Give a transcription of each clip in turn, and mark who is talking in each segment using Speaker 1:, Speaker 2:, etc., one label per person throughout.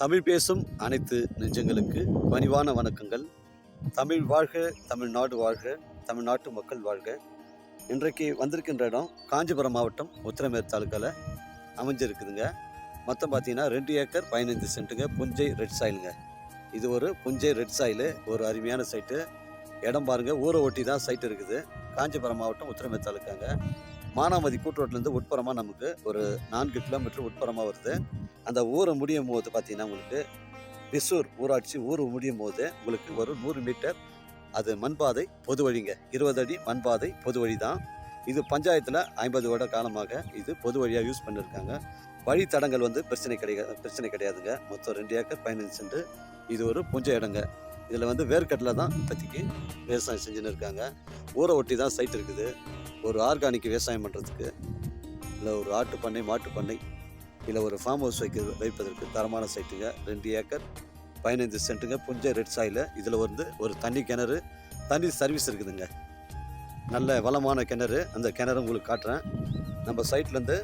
Speaker 1: தமிழ் பேசும் அனைத்து நெஞ்சங்களுக்கு பணிவான வணக்கங்கள். தமிழ் வாழ்க தமிழ்நாடு வாழ்க தமிழ்நாட்டு மக்கள் வாழ்க. இன்றைக்கு வந்திருக்கின்ற இடம் காஞ்சிபுரம் மாவட்டம் உத்திரமேர் தாலுக்காவில் அமைஞ்சிருக்குதுங்க. மொத்தம் பார்த்தீங்கன்னா ரெண்டு ஏக்கர் பதினைந்து சென்ட்டுங்க. புஞ்சை ரெட் சாயிலுங்க. இது ஒரு புஞ்சை ரெட் சாயிலு. ஒரு அருமையான சைட்டு. இடம் பாருங்க. ஊரை ஒட்டி தான் சைட் இருக்குது. காஞ்சிபுரம் மாவட்டம் உத்திரமேர் தாலுக்காங்க மானாமதி கூட்டுரோட்லேருந்து உட்புறமாக நமக்கு ஒரு நான்கு கிலோமீட்டர் உட்புறமாக வருது. அந்த ஊரை முடியும் போது பார்த்தீங்கன்னா உங்களுக்கு பிசூர் ஊராட்சி ஊர் முடியும் போது உங்களுக்கு ஒரு நூறு மீட்டர் அது மண்பாதை பொது வழிங்க. இருபது அடி மண்பாதை பொது வழி தான் இது பஞ்சாயத்தில் ஐம்பது வருட காலமாக இது பொது வழியாக யூஸ் பண்ணியிருக்காங்க வழித்தடங்கள் வந்து பிரச்சனை கிடையாது பிரச்சனை கிடையாதுங்க. மொத்தம் ரெண்டு ஏக்கர் பதினஞ்சு சென்ட் இது ஒரு புஞ்ச இடங்க. இதில் வந்து வேர்க்கடலை தான் இப்போதைக்கு விவசாயம் செஞ்சுன்னு இருக்காங்க. ஊரை ஒட்டி தான் சைட் இருக்குது. ஒரு ஆர்கானிக் விவசாயம் பண்ணுறதுக்கு இல்லை ஒரு ஆட்டு பண்ணை மாட்டு பண்ணை இல்லை ஒரு ஃபார்ம் ஹவுஸ் வைக்க வைப்பதற்கு தரமான சைட்டுங்க ரெண்டு ஏக்கர் பதினைந்து சென்ட்டுங்க. புஞ்சை ரெட் சாயில் இதில் வந்து ஒரு தண்ணி கிணறு தண்ணி சர்வீஸ் இருக்குதுங்க. நல்ல வளமான கிணறு அந்த கிணறு உங்களுக்கு காட்டுறேன். நம்ம சைட்லேருந்து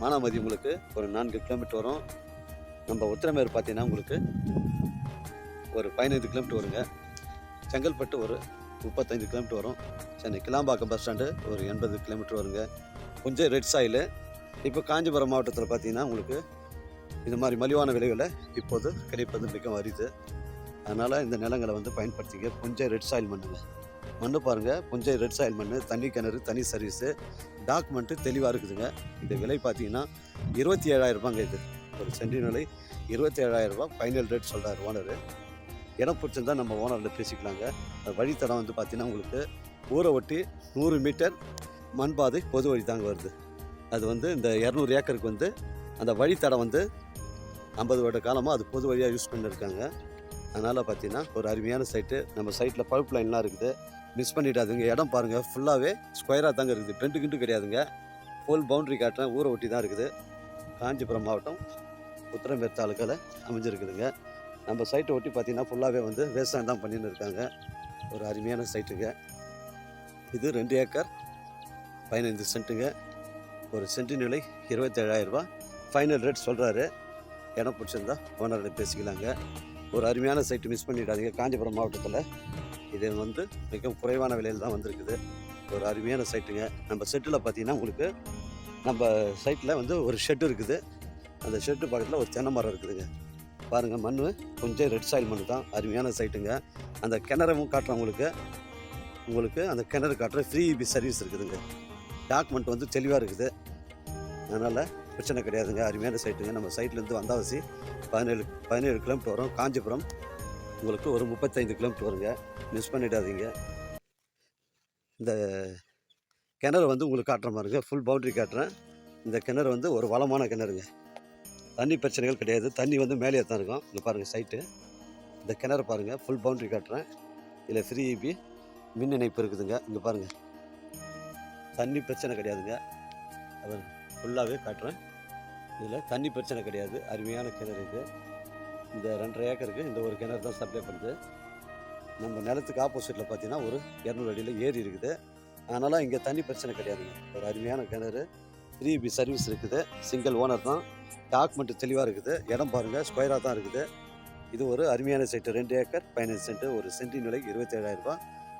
Speaker 1: மானாமதி உங்களுக்கு ஒரு நான்கு கிலோமீட்டர் வரும். நம்ம உத்திரமேர் பார்த்தீங்கன்னா உங்களுக்கு ஒரு பதினைந்து கிலோமீட்டர் வருங்க. செங்கல்பட்டு ஒரு முப்பத்தைந்து கிலோமீட்டர் வரும். சென்னை கிளாம்பாக்கம் பஸ் ஸ்டாண்டு ஒரு எண்பது கிலோமீட்டர் வருங்க. கொஞ்சம் ரெட் சாயில் இப்போ காஞ்சிபுரம் மாவட்டத்தில் பார்த்தீங்கன்னா உங்களுக்கு இந்த மாதிரி மலிவான விலைகளை இப்போது கிடைப்பது மிகவும் அரிது. அதனால் இந்த நிலங்களை வந்து பயன்படுத்திக்க புஞ்சை ரெட் சாயில் மண்ணுங்க மண்ணு பாருங்கள் புஞ்சை ரெட் சாயில் மண் தண்ணி கிணறு தனி சர்வீஸு டாக்குமெண்ட்டு தெளிவாக இருக்குதுங்க. இந்த விலை பார்த்தீங்கன்னா இருபத்தி ஏழாயிரம் ரூபாங்க இது. ஒரு சென்டி நிலை இருபத்தி ஏழாயிரம் ரூபா ஃபைனல் ரேட் சொல்கிறார் ஓனரு இடம் பிடிச்சிருந்தா நம்ம ஓனரில் பேசிக்கலாங்க. வழித்தடம் வந்து பார்த்தீங்கன்னா உங்களுக்கு ஊரை ஒட்டி நூறு மீட்டர் மண்பாதை பொது வழி தாங்க வருது. அது வந்து இந்த இரநூறு ஏக்கருக்கு வந்து அந்த வழித்தடம் வந்து ஐம்பது வருட காலமாக அது பொது வழியாக யூஸ் பண்ணியிருக்காங்க அதனால் பார்த்தீங்கன்னா ஒரு அருமையான சைட்டு. நம்ம சைட்டில் பழுப்பு லைன்லாம் இருக்குது. மிஸ் பண்ணிடாதுங்க. இடம் பாருங்கள் ஃபுல்லாகவே ஸ்கொயராக தாங்க இருக்குது. பெண்டு கிண்டு கிடையாதுங்க. ஃபுல் பவுண்டரி காட்டுறேன் ஊரை ஒட்டி தான் இருக்குது. காஞ்சிபுரம் மாவட்டம் உத்திரமேர் தாலுக்காவில் அமைஞ்சிருக்குதுங்க. நம்ம சைட்டை ஒட்டி பார்த்தீங்கன்னா ஃபுல்லாகவே வந்து விவசாயம் தான் பண்ணின்னு இருக்காங்க. ஒரு அருமையான சைட்டுங்க. இது ரெண்டு ஏக்கர் பதினைந்து சென்ட்டுங்க. ஒரு சென்ட்டு நிலை இருபத்தேழாயிரரூபா ஃபைனல் ரேட் சொல்கிறாரு இடம் பிடிச்சிருந்தா ஓனர்கிட்ட பேசிக்கலாங்க. ஒரு அருமையான சைட்டு மிஸ் பண்ணிடாதீங்க. காஞ்சிபுரம் மாவட்டத்தில் இது வந்து மிகவும் குறைவான விலையில் தான் வந்திருக்குது. ஒரு அருமையான சைட்டுங்க நம்ம செட்டில் பார்த்தீங்கன்னா உங்களுக்கு நம்ம சைட்டில் வந்து ஒரு ஷெட்டு இருக்குது. அந்த ஷெட்டு பக்கத்தில் ஒரு தென்னை மரம் இருக்குதுங்க. பாருங்கள் மண் கொஞ்சம் ரெட் சாயில் மண் தான். அருமையான சைட்டுங்க அந்த கிணறவும் காட்டுறேன் உங்களுக்கு. உங்களுக்கு அந்த கிணறு காட்டுற ஃப்ரீ சர்வீஸ் இருக்குதுங்க. டாக்குமெண்ட் வந்து தெளிவாக இருக்குது. அதனால் பிரச்சனை கிடையாதுங்க. அருமையான சைட்டுங்க. நம்ம சைட்லேருந்து வந்தாவசி பதினேழு பதினேழு கிலோமீட்டர் வரும். காஞ்சிபுரம். உங்களுக்கு ஒரு முப்பத்தைந்து கிலோமீட்டர் வருங்க. மிஸ் பண்ணிடாதீங்க. இந்த கிணறு வந்து உங்களுக்கு காட்டுற மாதிரிங்க ஃபுல் பவுண்ட்ரி காட்டுறேன். இந்த கிணறு வந்து ஒரு வளமான கிணறுங்க. தண்ணி பிரச்சனைகள் கிடையாது. தண்ணி வந்து மேலேயே தான் இருக்கும். இங்கே பாருங்கள் சைட்டு. இந்த கிணறு பாருங்கள் ஃபுல் பவுண்ட்ரி காட்டுறேன். இதில் ஃப்ரீ இபி மின் இணைப்பு இருக்குதுங்க. இங்கே பாருங்கள் தண்ணி பிரச்சனை கிடையாதுங்க. அதை ஃபுல்லாகவே காட்டுறேன். இதில் தண்ணி பிரச்சனை கிடையாது. அருமையான கிணறு இது. இந்த ரெண்டரை ஏக்கருக்கு இந்த ஒரு கிணறு தான் சப்ளை பண்ணுது. நம்ம நிலத்துக்கு ஆப்போசிட்டில் பார்த்தீங்கன்னா ஒரு இரநூறு அடியில் ஏரி இருக்குது. அதனால் இங்கே தண்ணி பிரச்சனை கிடையாதுங்க. ஒரு அருமையான கிணறு. த்ரீ பி சர்வீஸ் இருக்குது. சிங்கிள் ஓனர் தான். டாக்குமெண்ட் தெளிவாக இருக்குது. இடம் பாருங்கள் ஸ்கொயராக தான் இருக்குது. இது ஒரு அருமையான சைட்டு ரெண்டு ஏக்கர் பதினஞ்சு சென்ட்டு ஒரு சென்டின் நிலை இருபத்தேழாயிரரூபா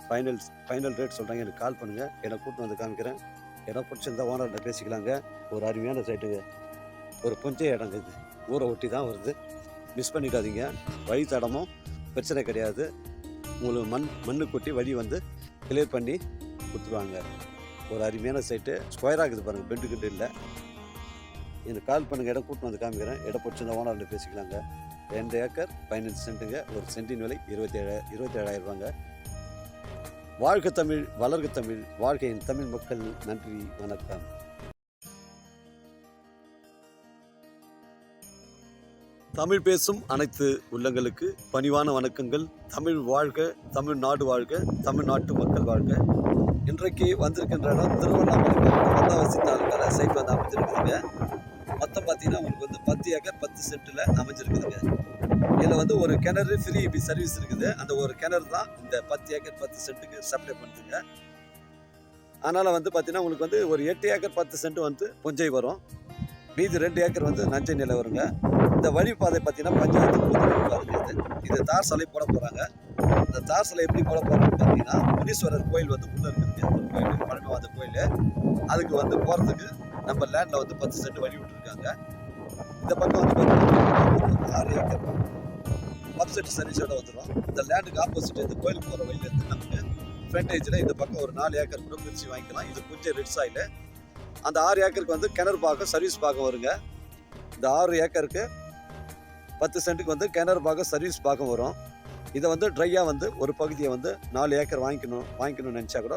Speaker 1: ஃபைனல் ஃபைனல் ரேட் சொல்கிறாங்க எனக்கு கால் பண்ணுங்கள் என்னை கூப்பிட்டு வந்து காமிக்கிறேன். இடம் பிடிச்சிருந்தா ஓனர்கிட்ட பேசிக்கலாங்க. ஒரு அருமையான சைட்டுங்க ஒரு புஞ்சை இடங்க இது ஊரை ஒட்டி தான் வருது. மிஸ் பண்ணிடாதீங்க. வழி தடமும் பிரச்சனை கிடையாது. உங்களுக்கு மண் மண்ணு கொட்டி வழி வந்து கிளியர் பண்ணி கொடுத்துருவாங்க. ஒரு அருமையான சைட்டு ஸ்கொயராக இருக்குது பாருங்கள் பெண்டு கிண்டு இல்லை. எனக்கு கால் பண்ணுங்கள் இடம் கூட்டு வந்து காமிக்கிறேன். இடம் பிடிச்சிருந்தா ஓனர்கிட்ட பேசிக்கலாங்க. ரெண்டு ஏக்கர் பதினஞ்சு சென்ட்டுங்க ஒரு சென்டின் விலை இருபத்தேழு இருபத்தேழாயிரம் ரூபாங்க. வாழ்க தமிழ் வளர்க தமிழ் வாழ்க்கையின் தமிழ் மக்கள் நன்றி வணக்கம். தமிழ் பேசும் அனைத்து உள்ளங்களுக்கு பணிவான வணக்கங்கள். தமிழ் வாழ்க தமிழ்நாடு வாழ்க தமிழ்நாட்டு மக்கள் வாழ்க. இன்றைக்கு வந்திருக்கின்ற இடம் திருவண்ணாமலை மாவட்டம் வந்தாவசி தாலுக்கால சைட் வந்து அமைஞ்சிருக்குதுங்க மொத்தம் பார்த்தீங்கன்னா உங்களுக்கு வந்து பத்து ஏக்கர் பத்து சென்ட்டில் அமைஞ்சிருக்குதுங்க. இதில் வந்து ஒரு கிணறு ஃப்ரீ இப்படி சர்வீஸ் இருக்குது. அந்த ஒரு கிணறு தான் இந்த பத்து ஏக்கர் பத்து சென்ட்டுக்கு சப்ளை பண்ணுதுங்க. அதனால் வந்து பார்த்தீங்கன்னா உங்களுக்கு வந்து ஒரு எட்டு ஏக்கர் பத்து சென்ட் வந்து புஞ்சை வரும். மீதி ரெண்டு ஏக்கர் வந்து நஞ்சை நிலை வருங்க. இந்த வழிபாதை பார்த்தீங்கன்னா பஞ்சாயத்து பொது வழிபாதை இது இது தார் சாலை போட போகிறாங்க இந்த தார் சாலை எப்படி போட போகிறாங்கன்னு பார்த்தீங்கன்னா முனீஸ்வரர் கோயில் வந்து உள்ளே இருக்குது ஒரு கோயில் பழமைவாத கோயில். அதுக்கு வந்து போகிறதுக்கு நம்ம லேண்டில் வந்து பத்து சென்ட் வழி விட்டுருக்காங்க. இந்த பக்கம் வந்து பார்த்தீங்கன்னா ஆறு ஏக்கர். பத்து சென்ட் சர்வீஸோட வந்துடும் இந்த லேண்டுக்கு ஆப்போசிட் இந்த கோயிலுக்கு போகிற வழியிலேருந்து நமக்கு ஃப்ரண்டேஜில் இந்த பக்கம் ஒரு நாலு ஏக்கர் கூட பிரித்து வாங்கிக்கலாம். இது கொஞ்சம் ரெட் சாயில் அந்த ஆறு ஏக்கருக்கு வந்து கிணறு பாக்கம் சர்வீஸ் பாக்கம் வருங்க. இந்த ஆறு ஏக்கருக்கு பத்து சென்ட்டுக்கு வந்து கிணறு பாக்கம் சர்வீஸ் பாக்கம் வரும். இதை வந்து ட்ரையாக வந்து ஒரு பகுதியை வந்து நாலு ஏக்கர் வாங்கிக்கணும் வாங்கிக்கணும்னு நினச்சா கூட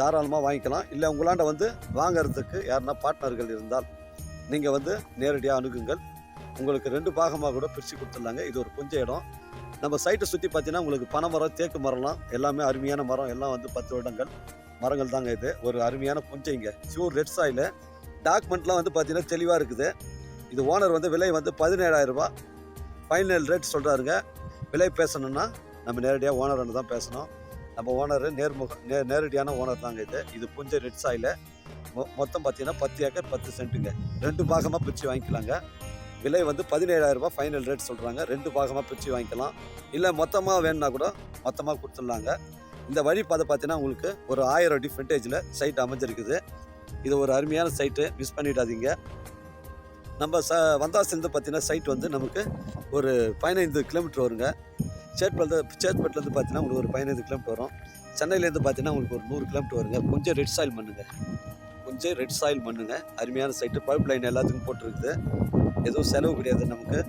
Speaker 1: தாராளமாக வாங்கிக்கலாம். இல்லை உங்களாண்ட வந்து வாங்கிறதுக்கு யாருன்னா பார்ட்னர்கள் இருந்தால் நீங்கள் வந்து நேரடியாக அணுகுங்கள். உங்களுக்கு ரெண்டு பாகமாக கூட பிரித்து கொடுத்துட்லாங்க. இது ஒரு கொஞ்சம் இடம். நம்ம சைட்டை சுற்றி பார்த்தீங்கன்னா உங்களுக்கு பனை மரம் தேக்கு மரம்லாம் எல்லாமே அருமையான மரம். எல்லாம் வந்து பத்து வருடங்கள். மரங்கள் தாங்க இது. ஒரு அருமையான புஞ்சை இங்கே. ஷியூர் ரெட் சாயில் டாக்குமெண்ட்லாம் வந்து பார்த்தீங்கன்னா தெளிவாக இருக்குது. இது ஓனர் வந்து விலை வந்து பதினேழாயிரரூபா ஃபைனல் ரேட் சொல்கிறாருங்க விலை பேசணுன்னா நம்ம நேரடியாக ஓனர்னு தான் பேசணும். நம்ம ஓனர் நேர்முக நே நேரடியான ஓனர் தாங்க இது. இது புஞ்சை ரெட் சாயில் மொ மொத்தம் பார்த்தீங்கன்னா பத்து ஏக்கர் பத்து சென்ட்டுங்க. ரெண்டு பாகமாக பிரித்து வாங்கிக்கலாங்க. விலை வந்து பதினேழாயிரம் ரூபாய் ஃபைனல் ரேட் சொல்கிறாங்க ரெண்டு பாகமாக பிரித்து வாங்கிக்கலாம். இல்லை மொத்தமாக வேணும்னா கூட மொத்தமாக கொடுத்துடலாங்க. இந்த வழி பாதை பார்த்தீங்கன்னா உங்களுக்கு ஒரு ஆயிரம் அடி ஃப்ரண்டேஜில் சைட் அமைஞ்சிருக்குது. இது ஒரு அருமையான சைட்டு மிஸ் பண்ணிடாதீங்க. நம்ம ச வந்தாசிலிருந்து பார்த்தீங்கன்னா சைட் வந்து நமக்கு ஒரு பதினைந்து கிலோமீட்டர் வருங்க. சேட்பட்டு சேத்பட்டுலேருந்து பார்த்தீங்கன்னா உங்களுக்கு ஒரு பதினைந்து கிலோமீட்டர் வரும். சென்னையிலேருந்து பார்த்தீங்கன்னா உங்களுக்கு ஒரு நூறு கிலோமீட்டர் வருங்க. கொஞ்சம் ரெட் சாயில் மண்ணுங்க கொஞ்சம் ரெட் சாயில் மண்ணுங்க அருமையான சைட்டு பைப் லைன் எல்லாத்துக்கும் போட்டிருக்குது. எதுவும் செலவு கிடையாது நமக்கு.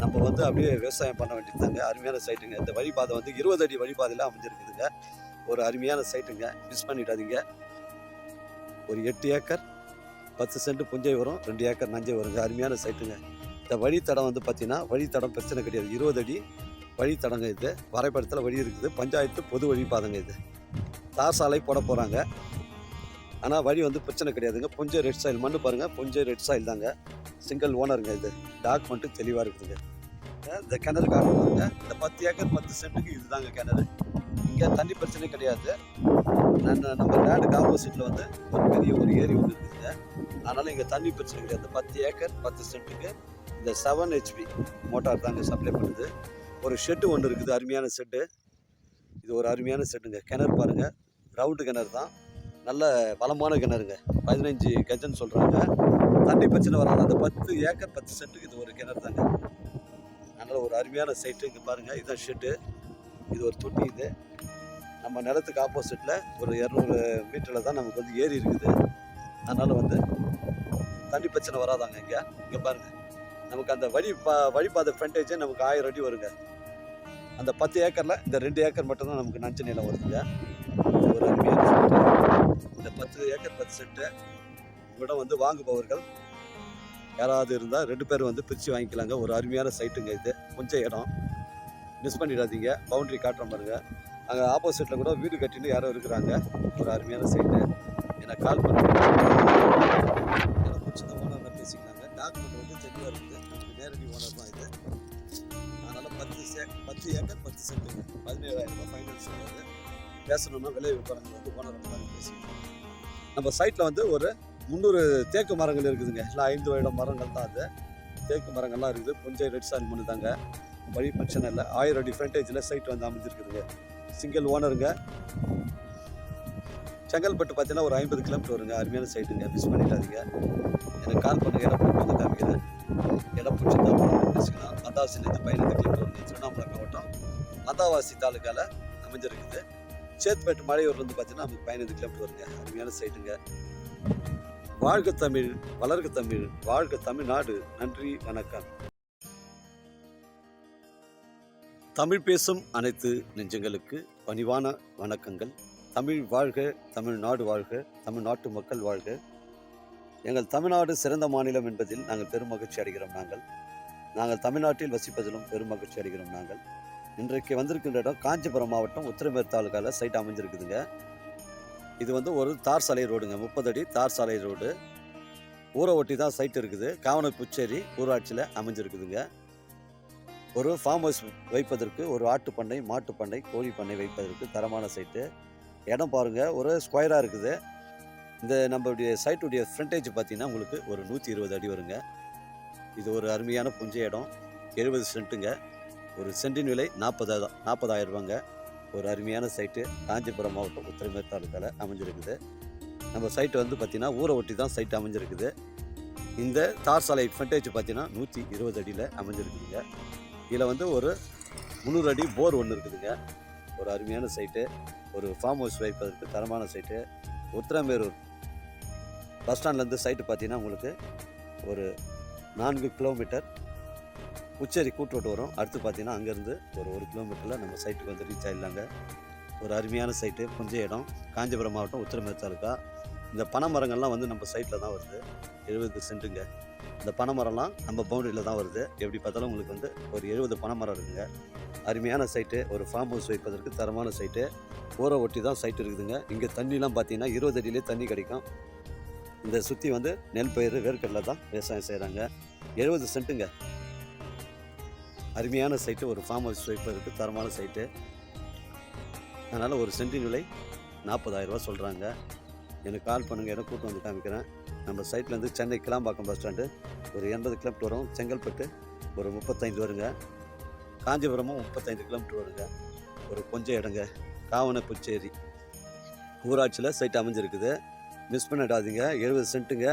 Speaker 1: நம்ம வந்து அப்படியே விவசாயம் பண்ண வேண்டியதுதாங்க அருமையான சைட்டுங்க இந்த வழிபாதை வந்து இருபது அடி வழிபாதையில் அமைஞ்சிருக்குதுங்க. ஒரு அருமையான சைட்டுங்க மிஸ் பண்ணிடாதீங்க. ஒரு எட்டு ஏக்கர் பத்து சென்ட் புஞ்சை வரும். ரெண்டு ஏக்கர் நஞ்சை வருங்க. அருமையான சைட்டுங்க இந்த வழித்தடம் வந்து பார்த்தீங்கன்னா வழித்தடம் பிரச்சனை கிடையாது. இருபது அடி வழித்தடங்க இது. வரைபடத்தில் வழி இருக்குது. பஞ்சாயத்து பொது வழிபாதைங்க இது. தார் சாலை போட போகிறாங்க ஆனால் வழி வந்து பிரச்சனை கிடையாதுங்க. கொஞ்சம் ரெட் சாயில் மண்ணு பாருங்கள் புஞ்ச ரெட் சாயில் தாங்க. சிங்கிள் ஓனருங்க இது. டாக்குமெண்ட்டு தெளிவாக இருக்குதுங்க. இந்த கிணறு காட்டுறாங்க இந்த பத்து ஏக்கர் பத்து சென்ட்டுக்கு இதுதாங்க கிணறு. இங்கே தண்ணி பிரச்சனை கிடையாது. நான் நம்ம லேண்டுக்கு ஆப்போசிட்டில் வந்து ஒரு பெரிய ஒரு ஏரி ஒன்று இருக்குதுங்க. அதனால் இங்கே தண்ணி பிரச்சனை கிடையாது. இந்த பத்து ஏக்கர் பத்து சென்ட்டுக்கு இந்த செவன் ஹெச்பி மோட்டார் தாங்க சப்ளை பண்ணுது. ஒரு ஷெட்டு ஒன்று இருக்குது அருமையான ஷெட்டு இது ஒரு அருமையான ஷெட்டுங்க கிணறு பாருங்கள் ரவுண்டு கிணறு தான். நல்ல வளமான கிணறுங்க. பதினஞ்சு கஜன்னு சொல்கிறாங்க தண்ணி பிரச்சனை வராது. அந்த பத்து ஏக்கர் பத்து சென்ட்டுக்கு இது ஒரு கிணறு தாங்க. அதனால் ஒரு அருமையான சைட்டு இங்கே பாருங்கள் இதுதான் ஷெட்டு இது ஒரு தொட்டி இது. நம்ம நிலத்துக்கு ஆப்போசிட்டில் ஒரு இரநூறு மீட்டரில் தான் நமக்கு வந்து ஏரி இருக்குது. அதனால் வந்து தண்ணி பிரச்சனை வராதாங்க இங்கே. இங்கே பாருங்கள் நமக்கு அந்த வழி பா வழிபாதை ஃப்ரண்டேஜே நமக்கு ஆயிரம் அடி வருங்க. அந்த பத்து ஏக்கரில் இந்த ரெண்டு ஏக்கர் மட்டும்தான் நமக்கு நஞ்சு நிலம் வருதுங்க. ஒரு அருமையான செட்டு. இந்த பத்து ஏக்கர் பத்து செட்டு இடம் வந்து வாங்குபவர்கள் யாராவது இருந்தால் ரெண்டு பேரும் வந்து பிரித்து வாங்கிக்கலாங்க. ஒரு அருமையான சைட்டுங்க இது. கொஞ்சம் இடம். மிஸ் பண்ணிடாதீங்க. பவுண்ட்ரி காட்டுற பாருங்க அங்கே ஆப்போசிட்டில் கூட வீடு கட்டின்னு யாரோ இருக்கிறாங்க. ஒரு அருமையான சைட்டு. எனக்கு கால் பண்ணி பத்து ஏக்கர் பத்து சென்ட்டுங்க பதினேழாயிரம் ரூபாய் ஃபைனான்ஸ் வருது பேசணும்னா விலை விவரங்கள் வந்து ஓனர் வந்து பேசிக்கலாம் நம்ம சைட்டில் வந்து ஒரு முந்நூறு தேக்கு மரங்கள் இருக்குதுங்க. எல்லாம் ஐந்து வருடம் மரங்கள் தான் அது. தேக்கு மரங்கள்லாம் இருக்குது. கொஞ்சம் ரெட் சாயில் மண்ணு தாங்க வழி பிரச்சனை இல்லை. ஆயிரம் டிஃப்ரெண்டேஜில் சைட் வந்து அமைஞ்சிருக்குதுங்க. சிங்கிள் ஓனருங்க செங்கல்பட்டு பார்த்தீங்கன்னா ஒரு ஐம்பது கிலோமீட்டர் வருங்க. அருமையான சைட்டுங்க மிஸ் பண்ணிடாதீங்க. எனக்கு கால் பண்ணுங்க. இடம் வந்து காமிக்கிறேன். இடம் பிடிச்சிருந்தா போனோம் பேசிக்கலாம் மந்தாவாசிலேருந்து பதினைந்து கிலோமீட்டர் திருவண்ணாமலை மாவட்டம் மந்தாவாசி தாலுக்காவில் அமைஞ்சிருக்குது. சேத்பேட்டு மலையூர்லேருந்து பார்த்தீங்கன்னா நமக்கு பயணத்துக்கு கிலோமீட்டர் வருங்க. அருமையான சைட்டுங்க வாழ்க தமிழ் வளர்க தமிழ் வாழ்க தமிழ்நாடு. நன்றி வணக்கம். தமிழ் பேசும் அனைத்து நெஞ்சங்களுக்கு பணிவான வணக்கங்கள். தமிழ் வாழ்க தமிழ்நாடு வாழ்க தமிழ்நாட்டு மக்கள் வாழ்க. எங்கள் தமிழ்நாடு சிறந்த மாநிலம் என்பதில் நாங்கள் பெருமகிழ்ச்சி அடைகிறோம் நாங்கள். நாங்கள் தமிழ்நாட்டில் வசிப்பதிலும் பெருமகிழ்ச்சி அடைகிறோம் நாங்கள். இன்றைக்கு வந்திருக்கின்ற இடம் காஞ்சிபுரம் மாவட்டம் உத்திரமேர் தாலுக்காவில் சைட் அமைஞ்சிருக்குதுங்க. இது வந்து ஒரு தார் சாலை ரோடுங்க. முப்பது அடி தார் சாலை ரோடு. ஊரை ஒட்டி தான் சைட் இருக்குது. காவன புச்சேரி ஊராட்சியில் அமைஞ்சிருக்குதுங்க. ஒரு ஃபார்ம் ஹவுஸ் வைப்பதற்கு ஒரு ஆட்டு பண்ணை மாட்டு பண்ணை கோழி பண்ணை வைப்பதற்கு தரமான சைட்டு இடம் பாருங்கள் ஒரு ஸ்கொயராக இருக்குது. இந்த நம்மளுடைய சைட்டுடைய ஃப்ரண்டேஜ் பார்த்தீங்கன்னா உங்களுக்கு ஒரு நூற்றி இருபது அடி வருங்க. இது ஒரு அருமையான புஞ்சை இடம். எழுபது சென்ட்டுங்க. ஒரு சென்டின் விலை நாற்பதாயிரம் நாற்பதாயிரம் ரூபாங்க. ஒரு அருமையான சைட்டு. காஞ்சிபுரம் மாவட்டம் உத்திரமேர் தாலுக்காவில் அமைஞ்சிருக்குது. நம்ம சைட்டு வந்து பார்த்திங்கன்னா ஊரை ஒட்டி தான் சைட் அமைஞ்சிருக்குது. இந்த தார் சாலை ஃப்ரண்டேஜ் பார்த்தீங்கன்னா நூற்றி இருபது அடியில் அமைஞ்சிருக்குதுங்க. இதில் வந்து ஒரு முந்நூறு அடி போர் ஒன்று இருக்குதுங்க. ஒரு அருமையான சைட்டு. ஒரு ஃபார்ம் ஹவுஸ் வைப்பதற்கு தரமான சைட்டு. உத்திரமேரூர் பஸ் ஸ்டாண்ட்லேருந்து சைட்டு பார்த்தீங்கன்னா உங்களுக்கு ஒரு நான்கு கிலோமீட்டர் உச்சேரி கூட்டுரோட்டு வரும். அடுத்து பார்த்தீங்கன்னா அங்கேருந்து ஒரு ஒரு கிலோமீட்டரில் நம்ம சைட்டுக்கு வந்து ரீச் ஆகிடலாங்க ஒரு அருமையான சைட்டு புஞ்ச இடம். காஞ்சிபுரம் மாவட்டம் உத்திரமேர் தாலுக்கா. இந்த பனை மரங்கள்லாம் வந்து நம்ம சைட்டில் தான் வருது. எழுபது சென்ட்டுங்க இந்த பனை மரம்லாம் நம்ம பவுண்டரியில் தான் வருது. எப்படி பார்த்தாலும் உங்களுக்கு வந்து ஒரு எழுபது பனை மரம் இருக்குங்க. அருமையான சைட்டு ஒரு ஃபார்ம் ஹவுஸ் வைப்பதற்கு தரமான சைட்டு ஊரை ஒட்டி தான் சைட்டு இருக்குதுங்க. இங்கே தண்ணிலாம் பார்த்தீங்கன்னா இருபது அடியிலே தண்ணி கிடைக்கும். இந்த சுற்றி வந்து நெல் பயிர் வேர்க்கடலை தான் விவசாயம் செய்கிறாங்க எழுபது சென்ட்டுங்க அருமையான சைட்டு ஒரு ஃபார்ம் ஹவுஸ் வைப்பதற்கு தரமான சைட்டு அதனால் ஒரு சென்டின் விலை நாற்பதாயிரரூவா சொல்கிறாங்க எனக்கு கால் பண்ணுங்கள் எனக்கு கூட்டம் வந்து காமிக்கிறேன். நம்ம சைட்லேருந்து சென்னை கிளாம்பாக்கம் பஸ் ஸ்டாண்டு ஒரு எண்பது கிலோமீட்டர் வரும். செங்கல்பட்டு ஒரு முப்பத்தைந்து வருங்க. காஞ்சிபுரமும் முப்பத்தைந்து கிலோமீட்டர் வருங்க. ஒரு கொஞ்சம் இடங்க. காவனப்புச்சேரி ஊராட்சியில் சைட் அமைஞ்சிருக்குது. மிஸ் பண்ணிடாதீங்க. எழுபது சென்ட்டுங்க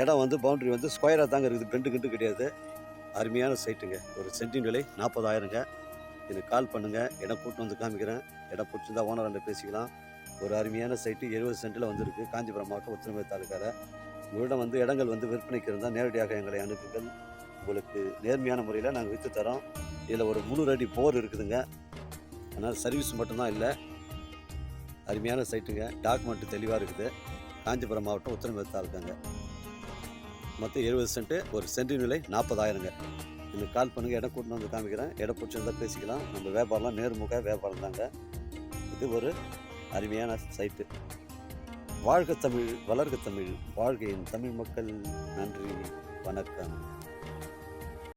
Speaker 1: இடம் வந்து பவுண்டரி வந்து ஸ்கொயராக தாங்க இருக்குது. பெண்டு கிண்டு கிடையாது. அருமையான சைட்டுங்க ஒரு சென்டின் விலை நாற்பதாயிரங்க. எனக்கு கால் பண்ணுங்கள் இடம் கூட்டு வந்து காமிக்கிறேன். இடம் பிடிச்சிருந்தா ஓனர் ரெண்டு பேசிக்கலாம். ஒரு அருமையான சைட்டு எழுபது சென்ட்டில் வந்திருக்கு. காஞ்சிபுரம் மாவட்டம் உத்திரமேர் தாலுக்காவில் உங்களிடம் வந்து இடங்கள் வந்து விற்பனைக்கு இருந்தால் நேரடியாக எங்களை அனுப்புங்கள் உங்களுக்கு நேர்மையான முறையில் நாங்கள் விற்று தரோம். இதில் ஒரு முந்நூறு அடி போர் இருக்குதுங்க. அதனால் சர்வீஸ் மட்டும்தான் இல்லை. அருமையான சைட்டுங்க டாக்குமெண்ட் தெளிவாக இருக்குது. காஞ்சிபுரம் மாவட்டம் உத்திரமேர் தாலுக்காங்க மொத்தம் எழுபது சென்ட்டு ஒரு சென்டின் விலை நாற்பதாயிரங்க. எனக்கு கால் பண்ணுங்கள் இடம் கூட்டின்னு வந்து காமிக்கிறேன். இடம் பிடிச்சிருந்தால் பேசிக்கலாம். நம்ம வியாபாரம்லாம் நேர்முக வியாபாரம் தாங்க இது ஒரு அருமையான சைட்டு வாழ்க தமிழ் வளர்க தமிழ். வாழ்கையின் தமிழ் மக்கள் நன்றி வணக்கம்.